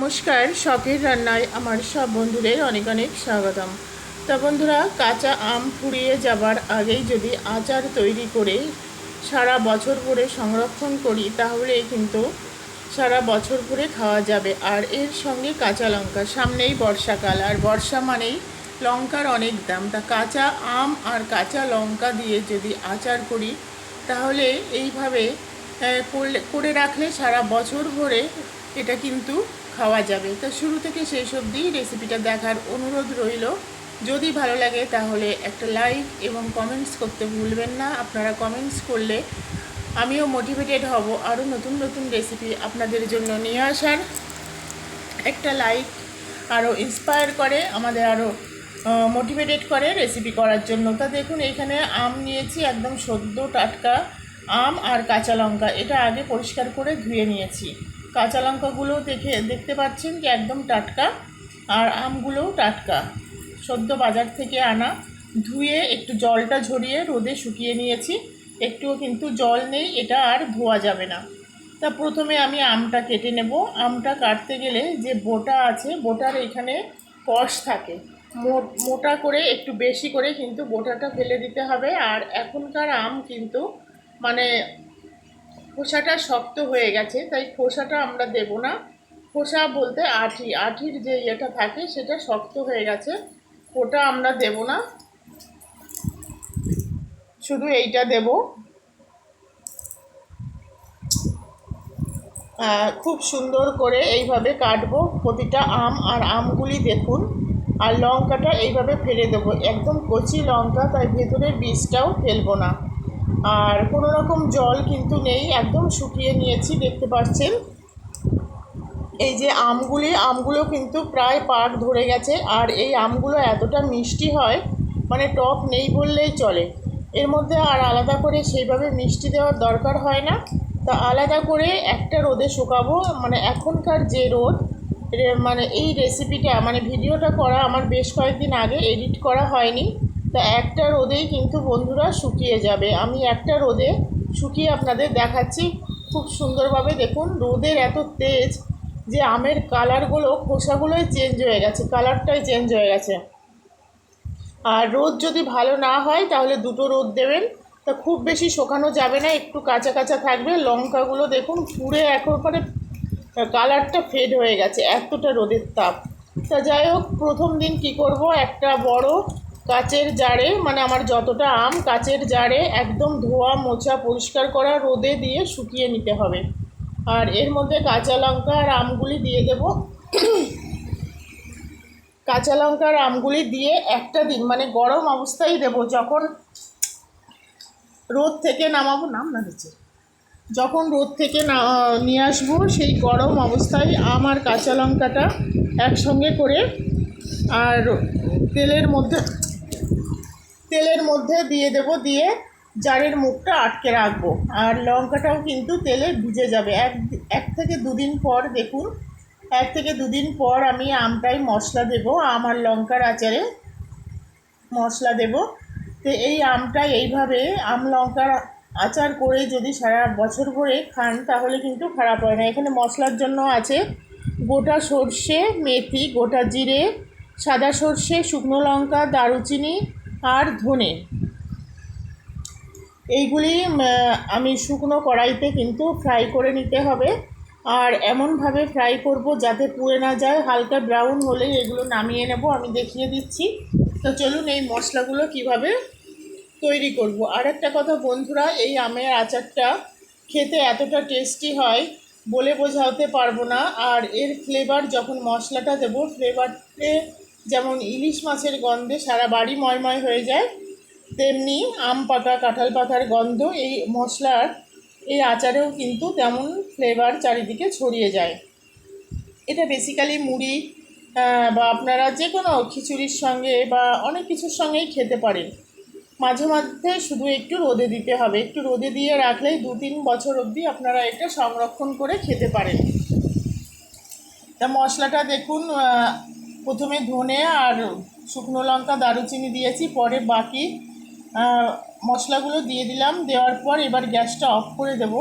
নমস্কার, শখের রান্নায় আমার সব বন্ধুদের অনেক অনেক স্বাগতম। তা বন্ধুরা, কাঁচা আম ফুরিয়ে যাবার আগেই যদি আচার তৈরি করে সারা বছর ধরে সংরক্ষণ করি, তাহলে কিন্তু সারা বছর ধরে খাওয়া যাবে। আর এর সঙ্গে কাঁচা লঙ্কা, সামনেই বর্ষাকাল, আর বর্ষা মানেই লঙ্কার অনেক দাম। তা কাঁচা আম আর কাঁচা লঙ্কা দিয়ে যদি আচার করি, তাহলে এইভাবে করলে, করে রাখলে সারা বছর ভরে এটা কিন্তু খাওয়া যাবে। তা শুরু থেকে শেষ অবধি রেসিপিটা দেখার অনুরোধ রইল। যদি ভালো লাগে তাহলে একটা লাইক এবং কমেন্টস করতে ভুলবেন না। আপনারা কমেন্টস করলে আমিও মোটিভেটেড হব আরও নতুন নতুন রেসিপি আপনাদের জন্য নিয়ে আসার। একটা লাইক আরও ইন্সপায়ার করে, আমাদের আরও মোটিভেটেড করে রেসিপি করার জন্য। তা দেখুন, এখানে আম নিয়েছি একদম সদ্য টাটকা আম আর কাঁচা লঙ্কা। এটা আগে পরিষ্কার করে ধুয়ে নিয়েছি। কাঁচা লঙ্কাগুলো দেখে, দেখতে পাচ্ছেন যে একদম টাটকা আর আমগুলোও টাটকা। সদ্য বাজার থেকে আনা, ধুয়ে একটু জলটা ঝরিয়ে রোদে শুকিয়ে নিয়েছি। একটুও কিন্তু জল নেই, এটা আর ধোয়া যাবে না। তা প্রথমে আমি আমটা কেটে নেব। আমটা কাটতে গেলে যে বোটা আছে, বোটার এখানে কষ থাকে। মোটা করে একটু বেশি করে কিন্তু বোটাটা ফেলে দিতে হবে। আর এখনকার আম কিন্তু মানে খোসাটা শক্ত হয়ে গেছে, তাই খোসাটা আমরা দেব না। খোসা বলতে আঠি, আঠির যে ইয়েটা থাকে সেটা শক্ত হয়ে গেছে, ওটা আমরা দেব না। শুধু এইটা দেব। খুব সুন্দর করে এইভাবে কাটবো, প্রতিটা আম আর আমগুলি দেখুন। আর লঙ্কাটা এইভাবে ফেলে দেবো, একদম কচি লঙ্কা, তাই ভেতরের বীজটাও ফেলব না। আর কোনো রকম জল কিন্তু নেই, একদম শুকিয়ে নিয়েছি, দেখতে পাচ্ছেন। এই যে আমগুলি, আমগুলো কিন্তু প্রায় পাক ধরে গেছে, আর এই আমগুলো এতটা মিষ্টি হয় মানে টক নেই বললেই চলে। এর মধ্যে আর আলাদা করে সেইভাবে মিষ্টি দেওয়ার দরকার হয় না। তা আলাদা করে একটা রোদে শুকাবো মানে এখনকার যে রোদ মানে এই রেসিপিটা মানে ভিডিওটা করা আমার বেশ কয়েকদিন আগে এডিট করা হয়নি। তা একটা রোদেই কিন্তু বন্ধুরা শুকিয়ে যাবে। আমি একটা রোদে শুকিয়ে আপনাদের দেখাচ্ছি। খুব সুন্দরভাবে দেখুন, রোদের এত তেজ যে আমের কালারগুলো, খোসাগুলোই চেঞ্জ হয়ে গেছে, কালারটাই চেঞ্জ হয়ে গেছে। আর রোদ যদি ভালো না হয়, তাহলে দুটো রোদ দেবেন। তা খুব বেশি শোকানো যাবে না, একটু কাঁচা কাঁচা থাকবে। লঙ্কাগুলো দেখুন পুরে একেবারে কালারটা ফেড হয়ে গেছে, এতটা রোদের তাপ। তা যাই হোক, প্রথম দিন কি করব? একটা বড় কাচের জারে মানে আমার যতটা আম কাচের জারে একদম ধোয়া, মোছা, পরিষ্কার করা রোদে দিয়ে শুকিয়ে নিতে হবে। আর এর মধ্যে কাঁচা লঙ্কা আর আমগুলি দিয়ে দেব। কাঁচা লঙ্কার আমগুলি দিয়ে একটা দিন মানে গরম অবস্থায় দেব যখন রোদ থেকে নামাবো, নাম না নিচে যখন রোদ থেকে না, নিয়ে আসব সেই গরম অবস্থায় আম আর কাঁচা লঙ্কাটা একসঙ্গে করে আর তেলের মধ্যে তেলের মধ্যে দিয়ে দেব, দিয়ে জারের মুখটা আটকে রাখব। আর লঙ্কাটাও কিন্তু তেলে ভিজে যাবে। এক এক থেকে দুদিন পর দেখুন, এক থেকে দুদিন পর আমি আমটাই মশলা দেব, আম আর লঙ্কার আচারে মশলা দেব। তো এই আমটা এইভাবে আম, লঙ্কার আচার করে যদি সারা বছর ভরে খান, তাহলে কিন্তু খারাপ হয় না। এখানে মশলার জন্য আছে গোটা সর্ষে, মেথি, গোটা জিরে, সাদা সর্ষে, শুকনো লঙ্কা, দারুচিনি আর ধনে। এইগুলি আমি শুকনো কড়াইতে কিন্তু ফ্রাই করে নিতে হবে। আর এমনভাবে ফ্রাই করব যাতে পুড়ে না যায়। হালকা ব্রাউন হলেই এগুলো নামিয়ে নেব, আমি দেখিয়ে দিচ্ছি। তো চলুন এই মশলাগুলো কীভাবে তৈরি করব। আর একটা কথা, বন্ধুরা, এই আমের আচারটা খেতে এতটা টেস্টি হয় বলে বোঝাতে পারব না। আর এর ফ্লেভার যখন মশলাটা দেবো ফ্লেভারে যেমন ইলিশ মাছের গন্ধে সারা বাড়ি ময়ময় হয়ে যায়, তেমনি আম পাতা, কাঁঠাল পাতার গন্ধ, এই মশলার, এই আচারেও কিন্তু তেমন ফ্লেভার চারিদিকে ছড়িয়ে যায়। এটা বেসিক্যালি মুড়ি বা আপনারা যে কোনো খিচুড়ির সঙ্গে বা অনেক কিছুর সঙ্গেই খেতে পারেন। মাঝে মধ্যে শুধু একটু রোদে দিতে হবে। একটু রোদে দিয়ে রাখলেই দু তিন বছর অবধি আপনারা এটা সংরক্ষণ করে খেতে পারেন। তা মশলাটা দেখুন প্রথমে ধনে আর শুকনো লঙ্কা, দারুচিনি দিয়েছি, পরে বাকি মশলাগুলো দিয়ে দিলাম। দেওয়ার পর এবার গ্যাসটা অফ করে দেব।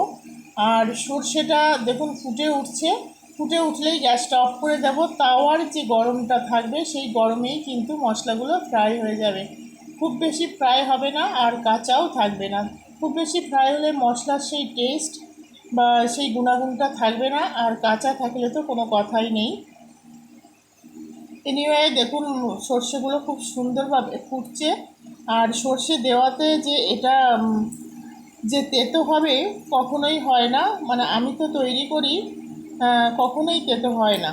আর সর্ষেটা দেখুন ফুটে উঠছে। ফুটে উঠলেই গ্যাসটা অফ করে দেবো। তাওয়ার যে গরমটা থাকবে, সেই গরমেই কিন্তু মশলাগুলো ফ্রাই হয়ে যাবে। খুব বেশি ফ্রাই হবে না আর কাঁচাও থাকবে না। খুব বেশি ফ্রাই হলে মশলার সেই টেস্ট বা সেই গুণাগুণটা থাকবে না। আর কাঁচা থাকলে তো কোনো কথাই নেই। এনিওয়ে দেখুন, সর্ষেগুলো খুব সুন্দরভাবে ফুটছে। আর সর্ষে দেওয়াতে যে এটা যে তেতো হবে কখনোই হয় না। মানে আমি তো তৈরি করি কখনোই তেতো হয় না।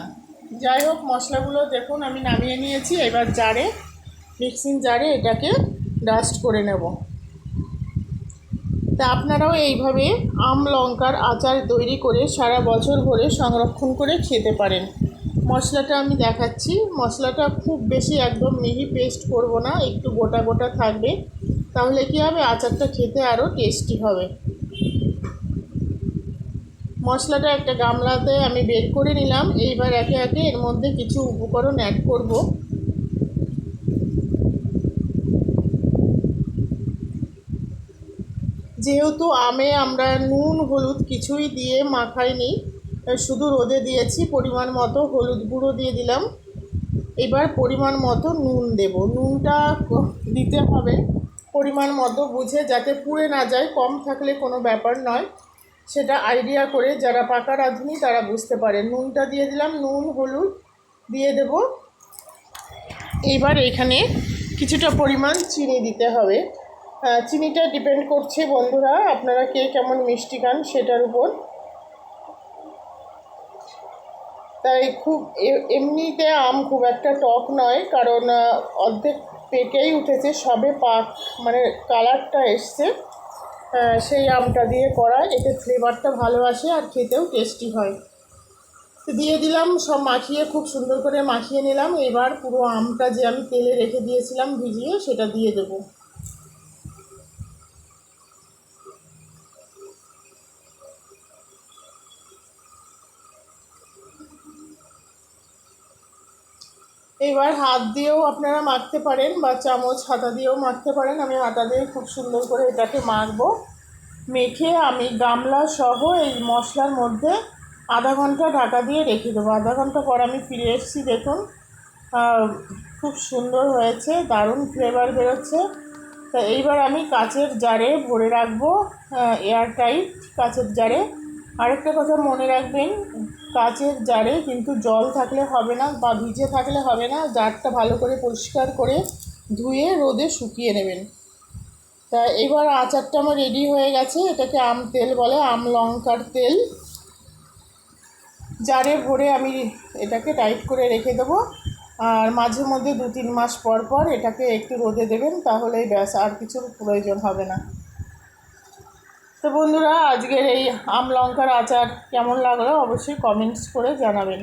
যাই হোক, মশলাগুলো দেখুন, আমি নামিয়ে নিয়েছি। এবার জারে, মিক্সিং জারে এটাকে ডাস্ট করে নেব। তা আপনারাও এইভাবে আম, লঙ্কার আচার তৈরি করে সারা বছর ভরে সংরক্ষণ করে খেতে পারেন। মশলাটা আমি দেখাচ্ছি। মশলাটা খুব বেশি একদম মিহি পেস্ট করব না, একটু গোটা গোটা থাকবে। তাহলে কি হবে? আচারটা খেতে আরও টেস্টি হবে। মশলাটা একটা গামলাতে আমি বের করে নিলাম। এইবার একে একে এর মধ্যে কিছু উপকরণ অ্যাড করব। যেহেতু আমে আমরা নুন, হলুদ কিছুই দিয়ে মাখাইনি শুধু রোদে দিয়েছি, পরিমাণ মতো হলুদ গুঁড়ো দিয়ে দিলাম। এবার পরিমাণ মতো নুন দেব। নুনটা দিতে হবে। পরিমাণ মতো বুঝে, যাতে পুড়ে না যায়, কম থাকলে কোনো ব্যাপার নয়। সেটা আইডিয়া করে যারা পাকা রাঁধুনি, তারা বুঝতে পারে। নুনটা দিয়ে দিলাম, নুন, হলুদ দিয়ে দেব। এবার এখানে কিছুটা পরিমাণ চিনি দিতে হবে। চিনিটা ডিপেন্ড করছে বন্ধুরা, আপনারা কে কেমন মিষ্টি খান সেটার উপর। তাই খুব এমনিতে আম খুব একটা টক নয়, কারণ অর্ধেক পেকেই উঠেছে, সবে পাক মানে কালারটা এসছে। সেই আমটা দিয়ে করা এতে ফ্লেভারটা ভালো আসে আর খেতেও টেস্টি হয়। দিয়ে দিলাম, সব মাখিয়ে, খুব সুন্দর করে মাখিয়ে নিলাম। এবার পুরো আমটা যে আমি তেলে রেখে দিয়েছিলাম ভিজিয়ে, সেটা দিয়ে দেবো। এবার হাত দিয়েও আপনারা মাখতে পারেন বা চামচ, হাতা দিয়েও মাখতে পারেন। আমি হাতা দিয়ে খুব সুন্দর করে এটাকে মাখবো মেখে আমি গামলা সহ এই মশলার মধ্যে আধা ঘণ্টা ঢাকা দিয়ে রেখে দেবো। আধা ঘণ্টা পর আমি ফিরে এসেছি, দেখুন। খুব সুন্দর হয়েছে, দারুণ ফ্লেভার বেরোচ্ছে। তা এইবার আমি কাচের জারে ভরে রাখব এয়ার টাইট কাচের জারে। আরেকটা কথা মনে রাখবেন কাচের জারে কিন্তু জল থাকলে হবে না বা ভিজে থাকলে হবে না। জারটা ভালো করে পরিষ্কার করে ধুয়ে রোদে শুকিয়ে নেবেন। তা এবার আচারটা আমার রেডি হয়ে গেছে। এটাকে আম তেল বলে, আম লঙ্কার তেল। জারে ভরে আমি এটাকে টাইট করে রেখে দেবো। আর মাঝে মধ্যে দু তিন মাস পর পর এটাকে একটু রোদে দেবেন, তাহলেই ব্যাস, আর কিছুর প্রয়োজন হবে না। তো বন্ধুরা আজকের এই আম লঙ্কার আচার কেমন লাগল অবশ্যই কমেন্টস করে জানাবেন।